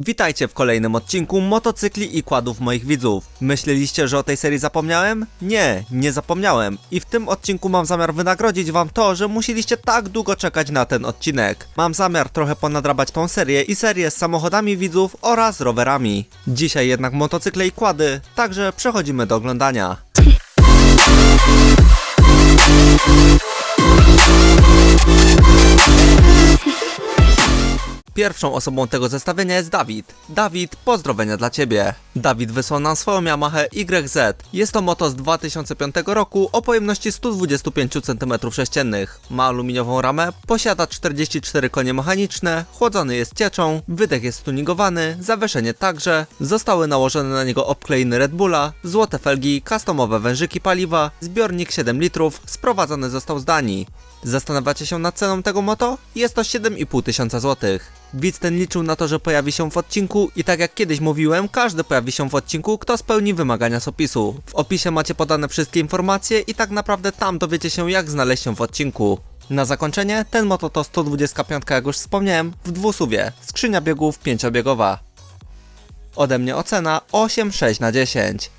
Witajcie w kolejnym odcinku motocykli i kładów moich widzów. Myśleliście, że o tej serii zapomniałem? Nie, nie zapomniałem. I w tym odcinku mam zamiar wynagrodzić wam to, że musieliście tak długo czekać na ten odcinek. Mam zamiar trochę ponadrabać tą serię i serię z samochodami widzów oraz rowerami. Dzisiaj jednak motocykle i kłady, także przechodzimy do oglądania. Pierwszą osobą tego zestawienia jest Dawid. Dawid, pozdrowienia dla Ciebie. Dawid wysłał nam swoją Yamaha YZ. Jest to moto z 2005 roku o pojemności 125 cm3. Ma aluminiową ramę, posiada 44 konie mechaniczne, chłodzony jest cieczą, wydech jest tuningowany, zawieszenie także, zostały nałożone na niego obklejny Red Bulla, złote felgi, customowe wężyki paliwa, zbiornik 7 litrów, sprowadzony został z Danii. Zastanawiacie się nad ceną tego moto? Jest to 7,5 tysiąca złotych. Widz ten liczył na to, że pojawi się w odcinku i tak jak kiedyś mówiłem, każdy pojawi się w odcinku, kto spełni wymagania z opisu. W opisie macie podane wszystkie informacje i tak naprawdę tam dowiecie się jak znaleźć się w odcinku. Na zakończenie, ten moto to 125, jak już wspomniałem, w dwusuwie, skrzynia biegów pięciobiegowa. Ode mnie ocena 8,6 na 10.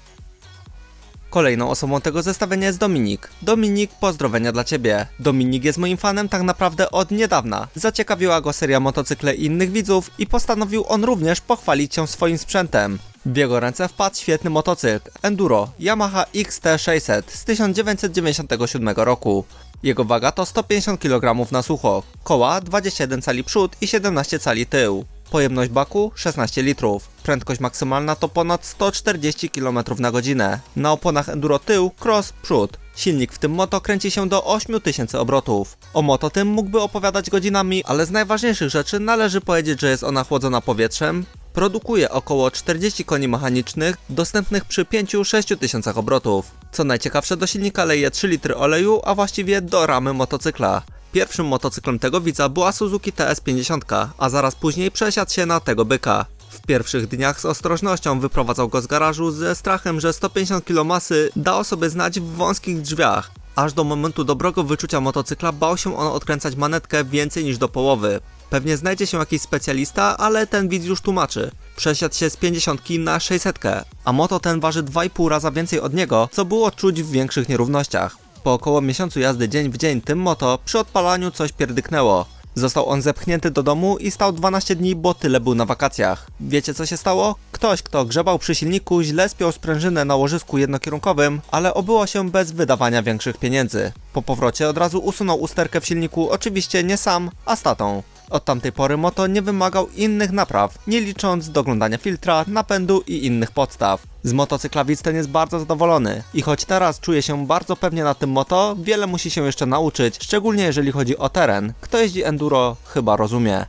Kolejną osobą tego zestawienia jest Dominik. Dominik, pozdrowienia dla Ciebie. Dominik jest moim fanem tak naprawdę od niedawna. Zaciekawiła go seria motocykle innych widzów i postanowił on również pochwalić się swoim sprzętem. W jego ręce wpadł świetny motocykl Enduro Yamaha XT600 z 1997 roku. Jego waga to 150 kg na sucho, koła 21 cali przód i 17 cali tył. Pojemność baku 16 litrów. Prędkość maksymalna to ponad 140 km na godzinę. Na oponach enduro tył, cross przód. Silnik w tym moto kręci się do 8000 obrotów. O moto tym mógłby opowiadać godzinami, ale z najważniejszych rzeczy należy powiedzieć, że jest ona chłodzona powietrzem, produkuje około 40 koni mechanicznych, dostępnych przy 5-6 tysiącach obrotów. Co najciekawsze do silnika leje 3 litry oleju, a właściwie do ramy motocykla. Pierwszym motocyklem tego widza była Suzuki TS50, a zaraz później przesiadł się na tego byka. W pierwszych dniach z ostrożnością wyprowadzał go z garażu ze strachem, że 150 kg masy da o sobie znać w wąskich drzwiach. Aż do momentu dobrego wyczucia motocykla bał się on odkręcać manetkę więcej niż do połowy. Pewnie znajdzie się jakiś specjalista, ale ten widz już tłumaczy. Przesiadł się z 50 na 600, a moto ten waży 2,5 raza więcej od niego, co było czuć w większych nierównościach. Po około miesiącu jazdy dzień w dzień tym moto przy odpalaniu coś pierdyknęło. Został on zepchnięty do domu i stał 12 dni, bo tyle był na wakacjach. Wiecie co się stało? Ktoś, kto grzebał przy silniku, źle spiął sprężynę na łożysku jednokierunkowym, ale obyło się bez wydawania większych pieniędzy. Po powrocie od razu usunął usterkę w silniku, oczywiście nie sam, a z tatą. Od tamtej pory moto nie wymagał innych napraw, nie licząc doglądania filtra, napędu i innych podstaw. Z motocykla widz ten jest bardzo zadowolony i choć teraz czuje się bardzo pewnie na tym moto, wiele musi się jeszcze nauczyć, szczególnie jeżeli chodzi o teren. Kto jeździ enduro, chyba rozumie.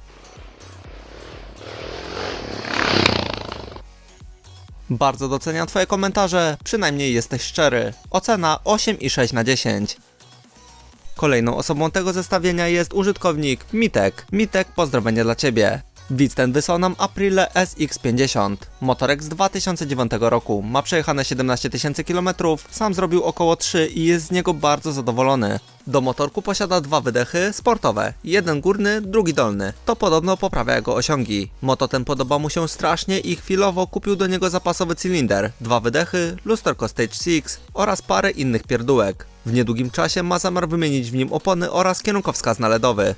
Bardzo doceniam Twoje komentarze, przynajmniej jesteś szczery. Ocena 8,6 na 10. Kolejną osobą tego zestawienia jest użytkownik Mitek. Mitek, pozdrowienia dla Ciebie. Widz ten wysłał nam Aprile SX50. Motorek z 2009 roku. Ma przejechane 17 tysięcy km, sam zrobił około 3 i jest z niego bardzo zadowolony. Do motorku posiada dwa wydechy sportowe. Jeden górny, drugi dolny. To podobno poprawia jego osiągi. Moto ten podoba mu się strasznie i chwilowo kupił do niego zapasowy cylinder, dwa wydechy, lusterko Stage 6 oraz parę innych pierdółek. W niedługim czasie ma zamiar wymienić w nim opony oraz kierunkowskaz na LEDowy.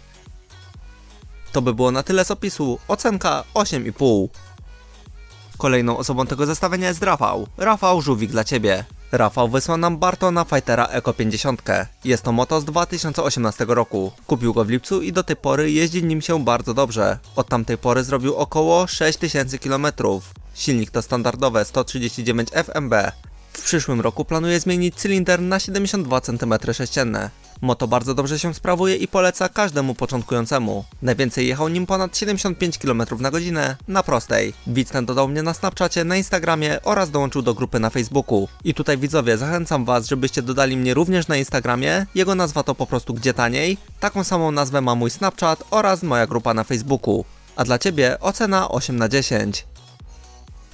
To by było na tyle z opisu. Ocenka 8,5. Kolejną osobą tego zestawienia jest Rafał. Rafał Żółwik dla Ciebie. Rafał wysłał nam Bartona Fightera Eco 50. Jest to moto z 2018 roku. Kupił go w lipcu i do tej pory jeździ nim się bardzo dobrze. Od tamtej pory zrobił około 6000 km. Silnik to standardowe 139 FMB. W przyszłym roku planuje zmienić cylinder na 72 cm3. Moto bardzo dobrze się sprawuje i poleca każdemu początkującemu. Najwięcej jechał nim ponad 75 km na godzinę na prostej. Ten dodał mnie na Snapchacie, na Instagramie oraz dołączył do grupy na Facebooku. I tutaj widzowie, zachęcam was, żebyście dodali mnie również na Instagramie. Jego nazwa to po prostu Gdzie Taniej. Taką samą nazwę ma mój Snapchat oraz moja grupa na Facebooku. A dla ciebie ocena 8 na 10.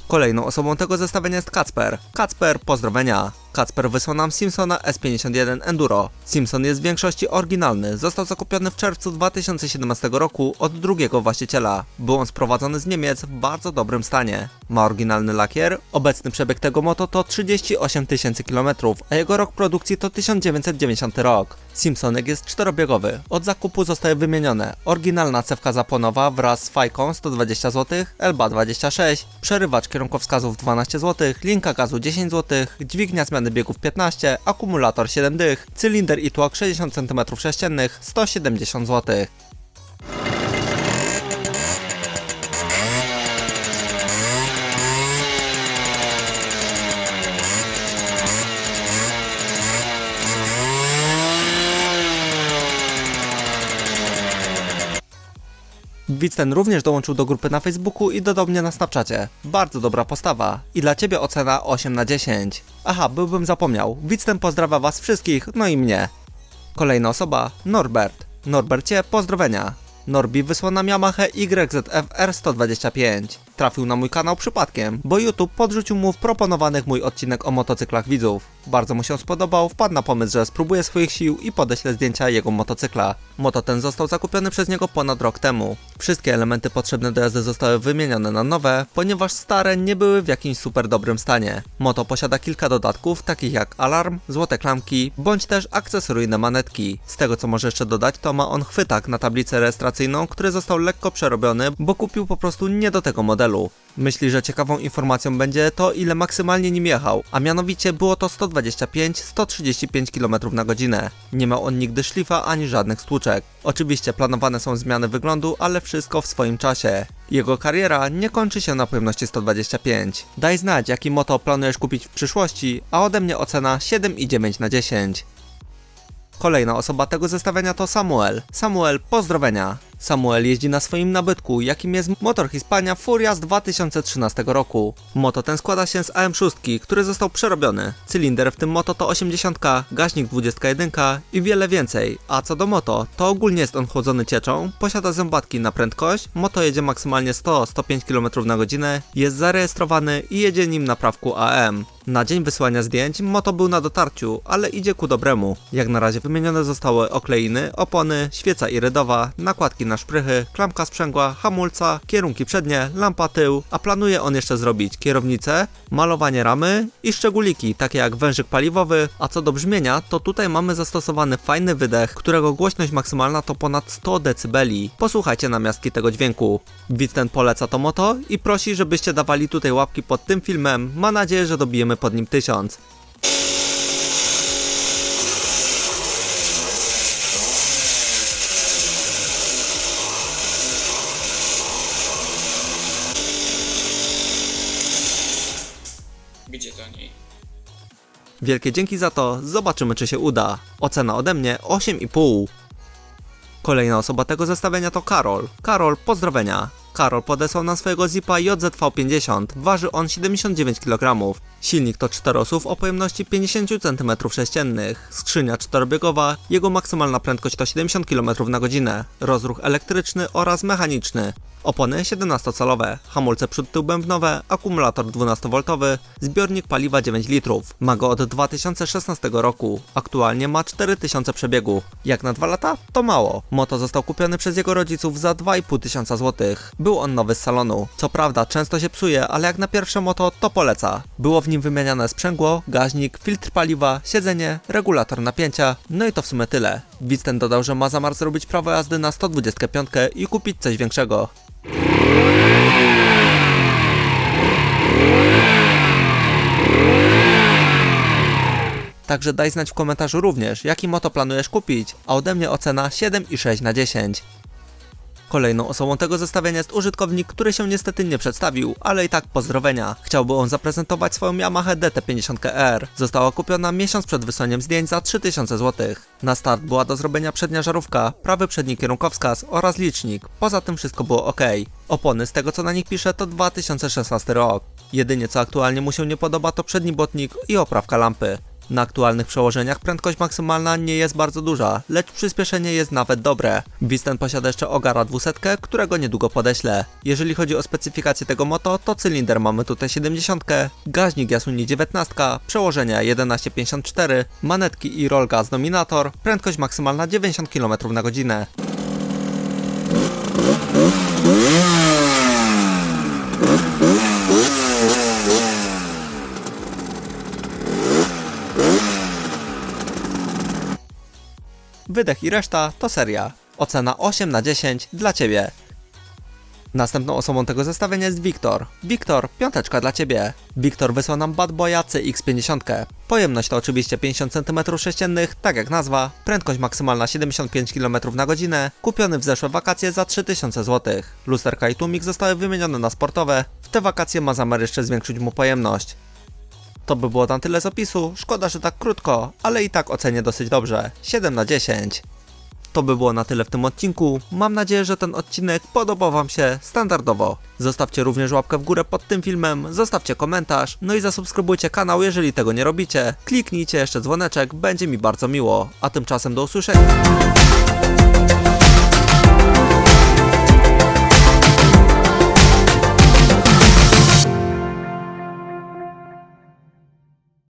Kolejną osobą tego zestawienia jest Kacper. Kacper, pozdrowienia. Kacper wysłał nam Simpsona S51 Enduro. Simpson jest w większości oryginalny, został zakupiony w czerwcu 2017 roku od drugiego właściciela. Był on sprowadzony z Niemiec w bardzo dobrym stanie. Ma oryginalny lakier, obecny przebieg tego moto to 38 tysięcy km, a jego rok produkcji to 1990 rok. Simpsonek jest czterobiegowy, od zakupu zostaje wymienione oryginalna cewka zaponowa wraz z fajką 120 zł, LBA 26, przerywacz kierunkowskazów 12 zł, linka gazu 10 zł, dźwignia zmiany biegów 15, akumulator 7 dych, cylinder i tłok 60 cm3 170 zł. Widz ten również dołączył do grupy na Facebooku i dodał mnie na Snapchacie. Bardzo dobra postawa. I dla ciebie ocena 8 na 10. Aha, byłbym zapomniał. Widz ten was wszystkich, no i mnie. Kolejna osoba, Norbert. Norbercie, pozdrowienia. Norbi wysłał nam Yamaha YZF R125. Trafił na mój kanał przypadkiem, bo YouTube podrzucił mu w proponowanych mój odcinek o motocyklach widzów. Bardzo mu się spodobał, wpadł na pomysł, że spróbuje swoich sił i podeślę zdjęcia jego motocykla. Moto ten został zakupiony przez niego ponad rok temu. Wszystkie elementy potrzebne do jazdy zostały wymienione na nowe, ponieważ stare nie były w jakimś super dobrym stanie. Moto posiada kilka dodatków, takich jak alarm, złote klamki, bądź też akcesoryjne manetki. Z tego co może jeszcze dodać, to ma on chwytak na tablicę rejestracyjną, który został lekko przerobiony, bo kupił po prostu nie do tego modelu. Myśli, że ciekawą informacją będzie to, ile maksymalnie nim jechał, a mianowicie było to 125-135 km na godzinę. Nie miał on nigdy szlifa ani żadnych stłuczek. Oczywiście planowane są zmiany wyglądu, ale wszystko w swoim czasie. Jego kariera nie kończy się na pojemności 125. Daj znać, jaki moto planujesz kupić w przyszłości, a ode mnie ocena 7,9 na 10. Kolejna osoba tego zestawienia to Samuel. Samuel, pozdrowienia. Samuel jeździ na swoim nabytku, jakim jest motor Hispania Furia z 2013 roku. Moto ten składa się z AM6, który został przerobiony. Cylinder w tym moto to 80, gaźnik 21 i wiele więcej. A co do moto, to ogólnie jest on chłodzony cieczą, posiada zębatki na prędkość, moto jedzie maksymalnie 100-105 km na godzinę, jest zarejestrowany i jedzie nim na prawku AM. Na dzień wysłania zdjęć moto był na dotarciu, ale idzie ku dobremu. Jak na razie wymienione zostały okleiny, opony, świeca irydowa, nakładki na szprychy, klamka sprzęgła, hamulca, kierunki przednie, lampa tył, a planuje on jeszcze zrobić kierownicę, malowanie ramy i szczególiki, takie jak wężyk paliwowy, a co do brzmienia, to tutaj mamy zastosowany fajny wydech, którego głośność maksymalna to ponad 100 dB. Posłuchajcie namiastki tego dźwięku. Widz ten poleca to moto i prosi, żebyście dawali tutaj łapki pod tym filmem, ma nadzieję, że dobijemy pod nim 1000. Gdzie niej? Wielkie dzięki za to, zobaczymy czy się uda. Ocena ode mnie 8,5. Kolejna osoba tego zestawienia to Karol. Karol, pozdrowienia. Karol podesłał na swojego Zipa JZV50, waży on 79 kg. Silnik to czterosów o pojemności 50 cm3, skrzynia czterobiegowa, jego maksymalna prędkość to 70 km na godzinę, rozruch elektryczny oraz mechaniczny. Opony 17-calowe, hamulce przód tył bębnowe, akumulator 12V, zbiornik paliwa 9 litrów. Ma go od 2016 roku. Aktualnie ma 4000 przebiegu. Jak na 2 lata? To mało. Moto został kupiony przez jego rodziców za 2,5 tysiąca złotych. Był on nowy z salonu. Co prawda często się psuje, ale jak na pierwsze moto to poleca. Było w nim wymieniane sprzęgło, gaźnik, filtr paliwa, siedzenie, regulator napięcia, no i to w sumie tyle. Widz ten dodał, że ma zamiar zrobić prawo jazdy na 125 i kupić coś większego. Także daj znać w komentarzu również, jaki moto planujesz kupić, a ode mnie ocena 7,6 na 10. Kolejną osobą tego zestawienia jest użytkownik, który się niestety nie przedstawił, ale i tak pozdrowienia. Chciałby on zaprezentować swoją Yamaha DT50R. Została kupiona miesiąc przed wysłaniem zdjęć za 3000 zł. Na start była do zrobienia przednia żarówka, prawy przedni kierunkowskaz oraz licznik. Poza tym wszystko było ok. Opony z tego co na nich pisze to 2016 rok. Jedynie co aktualnie mu się nie podoba to przedni botnik i oprawka lampy. Na aktualnych przełożeniach prędkość maksymalna nie jest bardzo duża, lecz przyspieszenie jest nawet dobre. Wisten posiada jeszcze Ogara 200, którego niedługo podeślę. Jeżeli chodzi o specyfikację tego moto, to cylinder mamy tutaj 70, gaźnik Yasuni 19, przełożenia 1154, manetki i roll gas dominator, prędkość maksymalna 90 km na godzinę. Wydech i reszta to seria. Ocena 8 na 10 dla Ciebie. Następną osobą tego zestawienia jest Wiktor. Wiktor, piąteczka dla Ciebie. Wiktor wysłał nam Bad Boya CX50. Pojemność to oczywiście 50 cm3, tak jak nazwa. Prędkość maksymalna 75 km na godzinę. Kupiony w zeszłe wakacje za 3000 zł. Lusterka i tłumik zostały wymienione na sportowe. W te wakacje ma zamiar jeszcze zwiększyć mu pojemność. To by było na tyle z opisu. Szkoda, że tak krótko, ale i tak ocenię dosyć dobrze. 7 na 10. To by było na tyle w tym odcinku. Mam nadzieję, że ten odcinek podobał Wam się standardowo. Zostawcie również łapkę w górę pod tym filmem, zostawcie komentarz, no i zasubskrybujcie kanał, jeżeli tego nie robicie. Kliknijcie jeszcze dzwoneczek, będzie mi bardzo miło. A tymczasem do usłyszenia.